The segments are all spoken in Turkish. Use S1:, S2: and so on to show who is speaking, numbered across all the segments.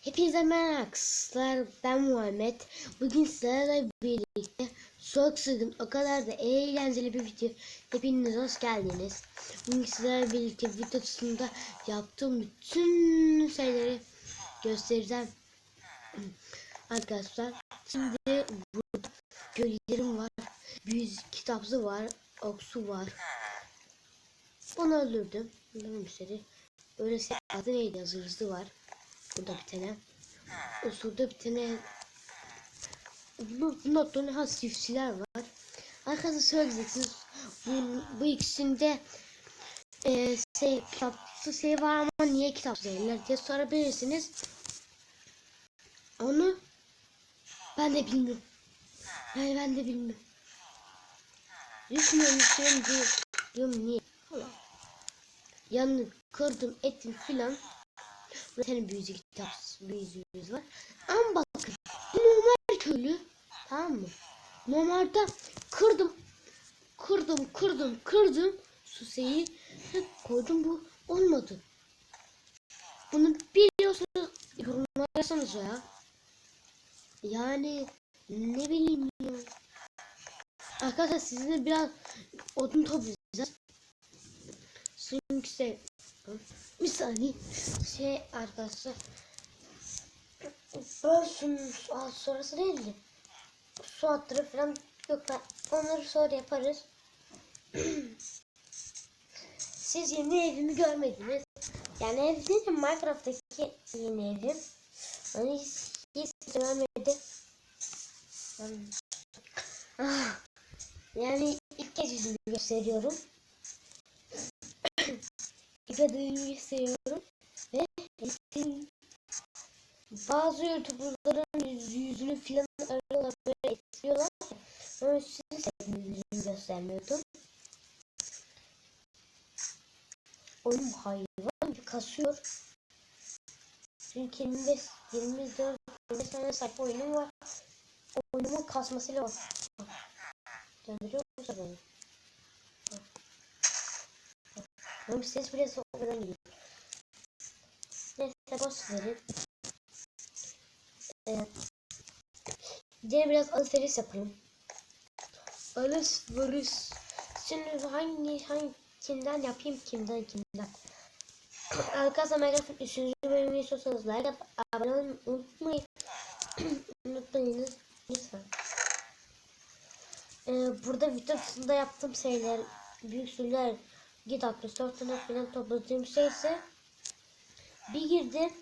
S1: Hepinize merhaba arkadaşlar. Ben Muhammed. Bugün sizlerle birlikte çok sıkın o kadar da eğlenceli bir video. Hepiniz hoş geldiniz. Bugün sizlerle birlikte videosunda yaptığım bütün şeyleri göstereceğim. Arkadaşlar şimdi burada gölgelerim var. Büyü kitapsı var. Oksu var. Onu öldürdüm. Bunların bir seri. Öylesi adı neydi? Yazırızı var. Burada bir tane. Usulda bir tane. Bu, bu notların ha sifsiler var. Arkadaşlar söyleyeceksiniz. Bu, bu ikisinde e, şey, kitapsı şey var ama niye kitapsız değiller diye sorabilirsiniz. Onu ben de bilmiyorum. Yani ben de bilmiyorum. Düşünüyorum düşünüyorum diyorum niye. Allah. Yanını kırdım ettim filan. Senin büyücü kitap büyücümüz var. Ama bakın normal köylü tamam mı? Normalde kırdım kırdım kırdım kırdım suseyi koydum bu olmadı. Bunu biliyorsunuz yorumlara yazsanız ya. Yani ne bileyim ya. Arkadaşlar sizinle biraz odun toplayacağız. Çünkü şey bir saniye şey arkadaşlar ben aa, sonrası değildi. Su attırı falan yok ben onları sonra yaparız. Siz yeni evimi görmediniz. Yani ev değil de Minecraft'taki yeni evim. Onu hiç, hiç görmedi. Hmm. Ah, Yani ilk kez yüzümü gösteriyorum. İzlediğimi seviyorum ve esin bazı youtuberların yüz, yüzünü filan arıyorlar böyle istiyorlar ama sizin sevdiğiniz yüzünü göstermiyordum. Oyun hayvan gibi kasıyor. Çünkü 25 24 25 tane sayfa oyunum var. Oyunumun kasmasıyla var döndürüyor musun beni Benim ses bile soğudan geliyor. Neyse boş verin. Ee, yine biraz alışveriş yapalım. Alışveriş. Şimdi hangi hangi kimden yapayım kimden kimden. Arkadaşlar Minecraft'ın 3. bölümünü istiyorsanız like atıp abone olmayı unutmayın. Unutmayınız lütfen. Ee, burada videosunda yaptığım şeyler, büyük sürüler, git 64 tane falan topladığım şeyse. Bir girdim.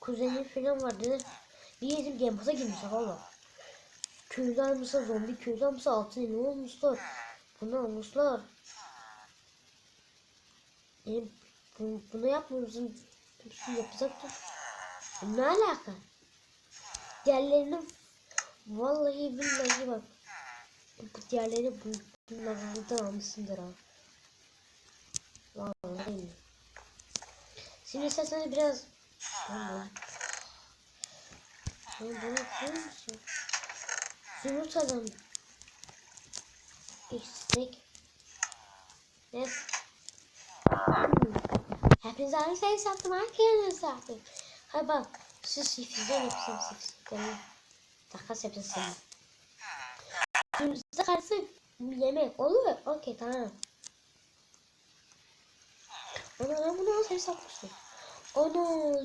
S1: Kuzenim falan vardı bir girdim Game girmişler valla köylü almışlar zombi köylü almışlar altın ne olmuşlar. Bunu almışlar. Yani bunu, bunu yapmıyorsun. Hepsini yapacaktım ne alaka? Diğerlerinin vallahi billahi bak. Bu diğerleri bu, bunlardan almışsındır ha Vallahi değil. Şimdi isterseniz biraz Vallahi. Sen bunu biliyor musun? Zümrüt adam. İstek. Ne? Hepinize aynı şey sattım. Herkese sattım. Hay bak. Şu sifizden yapsam sifizden. Takas yapacağız seni. Zümrüt'e karşı yemek olur. Okey tamam. Ana ben bunu nasıl hesaplamıştım? Ana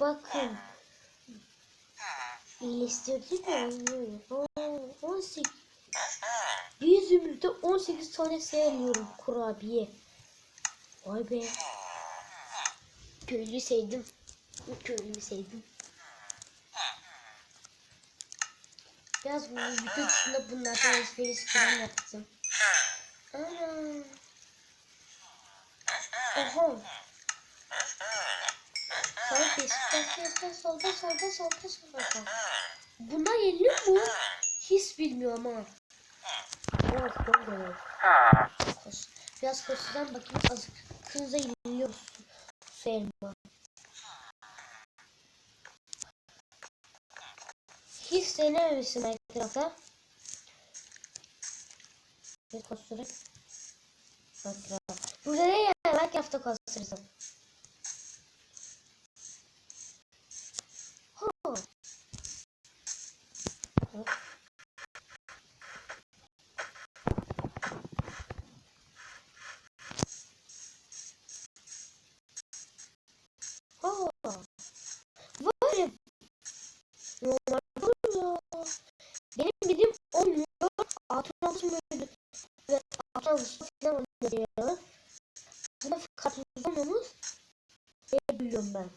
S1: bakın. İyileştirdi mi? Aa, 18 Bir zümrütte 18 tane şey alıyorum kurabiye. Vay be. Köylü sevdim. Köylümü sevdim. Biraz bu video dışında bunlardan alışveriş falan yaptım. Ana. Oha. Sol Beşiktaş Beşiktaş solda solda solda solda. Bunlar yeniliyor mu? Hiç bilmiyorum ama. Biraz böyle. Kos. Biraz koşudan bakayım azıcık. Kırmızı yeniliyor su, elma. Hiç denememişsin Minecraft'a. Bir koşturayım. Minecraft. Burada ne yani Minecraft'ta kastırırsam. Aa. Var ya. Normal olur ya. Benim bildiğim olmuyor. Altın almış mıydı? Ve altın almış falan oynuyor. Buna olmamış. Ne biliyorum ben.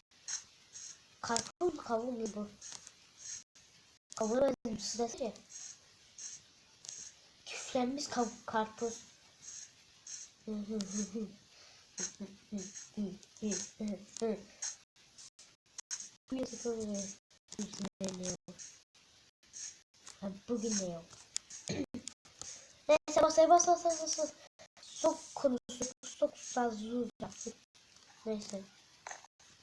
S1: Mu kavun bu? Kavuna benziyor. Sırası ya. Küflenmiş kav karpuz. Bugün ne yok? Bugün ne yok? Neyse bas bas bas bas. Çok konuştuk, çok fazla yaptık. Neyse.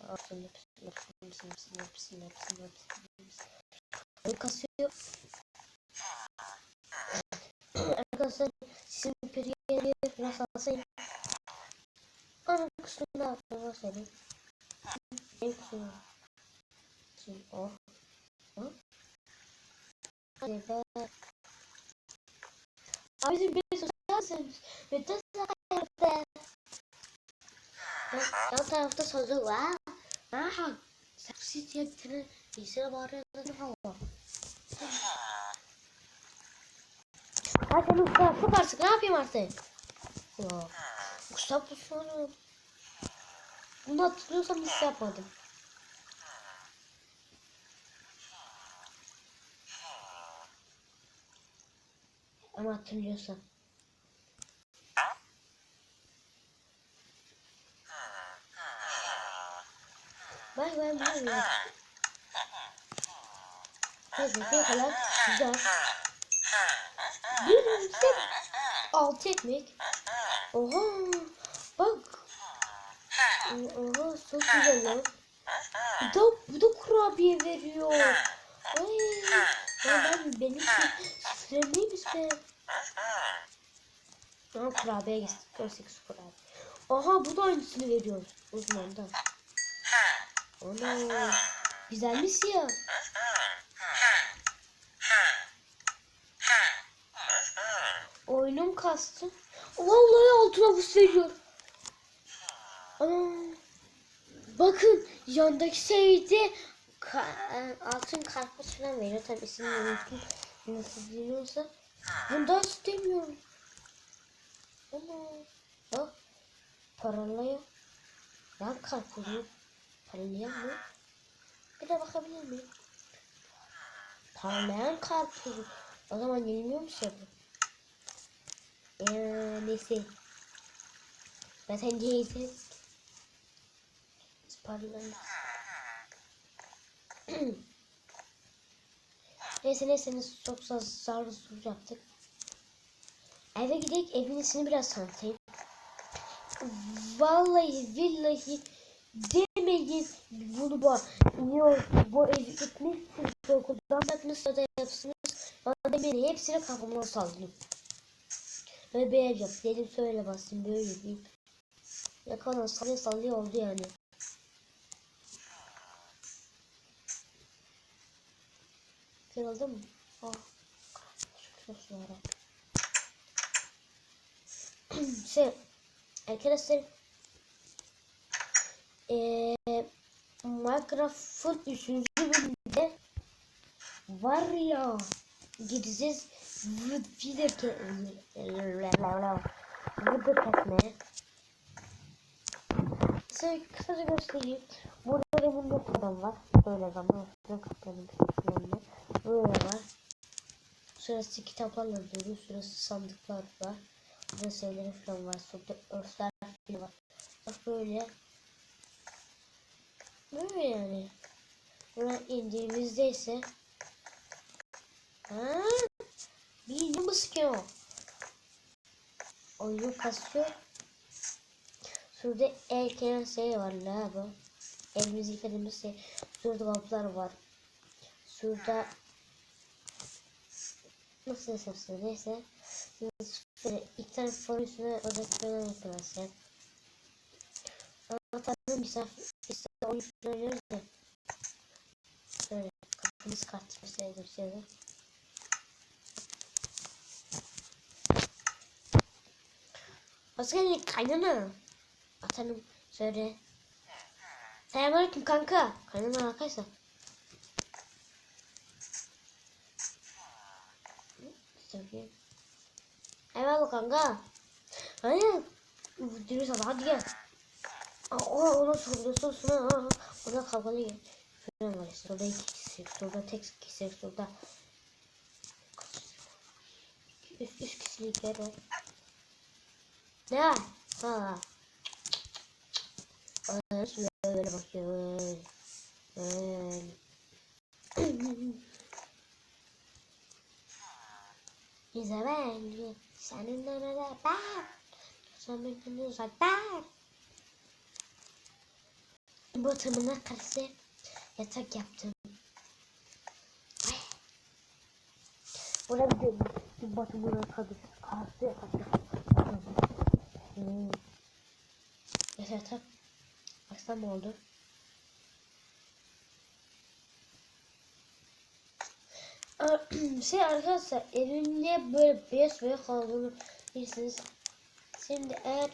S1: Hepsini, hepsini, hepsini, hepsini, hepsini, hepsini, hepsini, kasıyor. Arkadaşlar sizin periye biraz alsayım. Ana kusurunda arkadaşlar. En kusuru. Şimdi o. O. Hadi be. Abi bizim bir sosyalsınız. Bütün sahipte. Yan tarafta sözü var. Aha. Seksi diye bir tane bilgisayara bağırıyorlar hava. Ha sen usta çok artık ne yapayım artık? Ya. Bu sonra. Bunu hatırlıyorsam hiç yapmadım. Ama hatırlıyorsam. Bay bay bay bay. Neyse ne kadar güzel. Bir tek altı ekmek. Oha bak. Oha çok güzel lan. Bu da, bu da kurabiye veriyor. Ay, ya ben benim neymiş be? Ama kurabiye geçtik. 18 kurabiye. Aha bu da aynısını veriyor uzmandan. Ana güzelmiş ya. Oyunum kastı. Vallahi altına buz veriyor. Ana. Bakın yandaki şeyde ka e, altın karpuz falan veriyor. Tabii ismini unuttum. Nasıl deniyorsa. Bundan istemiyorum. Ama bak paralıyor. Yan karpuz mu? Parlayan mı? Bir de bakabilir miyim? Parlayan karpuz. O zaman yeniliyor mu bu? Eee neyse. Zaten değilsiniz. Parlayan. neyse neyse neyse çok zarlı sur yaptık. Eve gidelim evin içini biraz tanıtayım. Vallahi billahi demeyin bunu bu yok bu evi gitmişsiniz okuldan bakmışsa da yapsınız bana demeyin hepsini kafamdan sallayayım. Böyle bir ev yap dedim söyle bastım böyle değil. Yakalan sallaya sallaya oldu yani. Kırıldı mı? Ah. Şükür olsun yarabbim. şey arkadaşlar eee Minecraft'ın 3. bölümünde var ya gideceğiz video video kesmeye size kısaca göstereyim burada benim bir adam var böyle zaman üstüne böyle var Şurası kitaplarla dolu, şurası sandıklar var. Burada şeyleri falan var. Şurada örfler falan var. Bak böyle. Böyle yani. Buna indiğimizde ise ha? Bir mı sıkıyor? Oyun kasıyor. Şurada erken şey var la bu. Elimizi yıkadığımız şey. Şurada kapılar var. Şurada nasıl hesapsın neyse. İki tane fon üstüne odaklanın arkadaşlar. Anahtarın misafir ise oyun söylüyoruz da. Şöyle kapımız kart gösterelim size. Hoş geldin kaynana. Atalım şöyle. Selamünaleyküm kanka. Kanalıma arkadaşlar. Sevgilim. Eyvallah kanka. Hayır. Dürüst ol hadi gel. Aa, ona soruyorsun sonra ona kavgalı gel. Şuradan var. Orada iki kişi. Şurada tek kişi. Şurada. Üç, üç kişilik yer var. Ne? Ha. Böyle bakıyor. Böyle. İzabel, senin önüne ben. Senin uzaktan. Batımına karşı yatak yaptım. Burada bir, bir batımına karşı karşı yatak yaptım. Hmm. Yatak. Baksana oldu. şey arkadaşlar evimde böyle beyaz beyaz kaldığını bilirsiniz. Şimdi eğer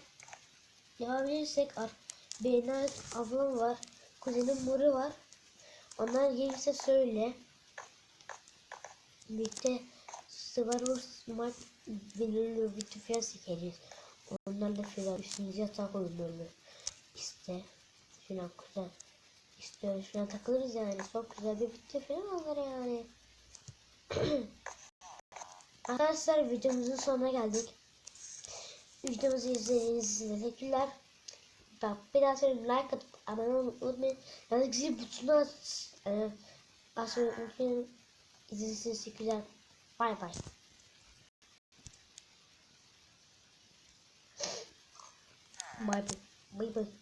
S1: yapabilirsek benim ablam var. Kuzenim Muri var. Onlar gelirse söyle. Birlikte Swarovski Smart belirli bir tüfeğe çekeriz. Onlarla filan üstünüze yatak böyle. İşte filan güzel. İstiyoruz filan takılırız yani. Çok güzel bir bitti falan olur yani. Arkadaşlar videomuzun sonuna geldik. Videomuzu izlediğiniz için teşekkürler. Bir daha söyleyeyim like atıp abone olmayı unutmayın. Yani zil butonuna as- e, basmayı unutmayın. İzlediğiniz için teşekkürler. Bay bay. Bay bay. Bay bay.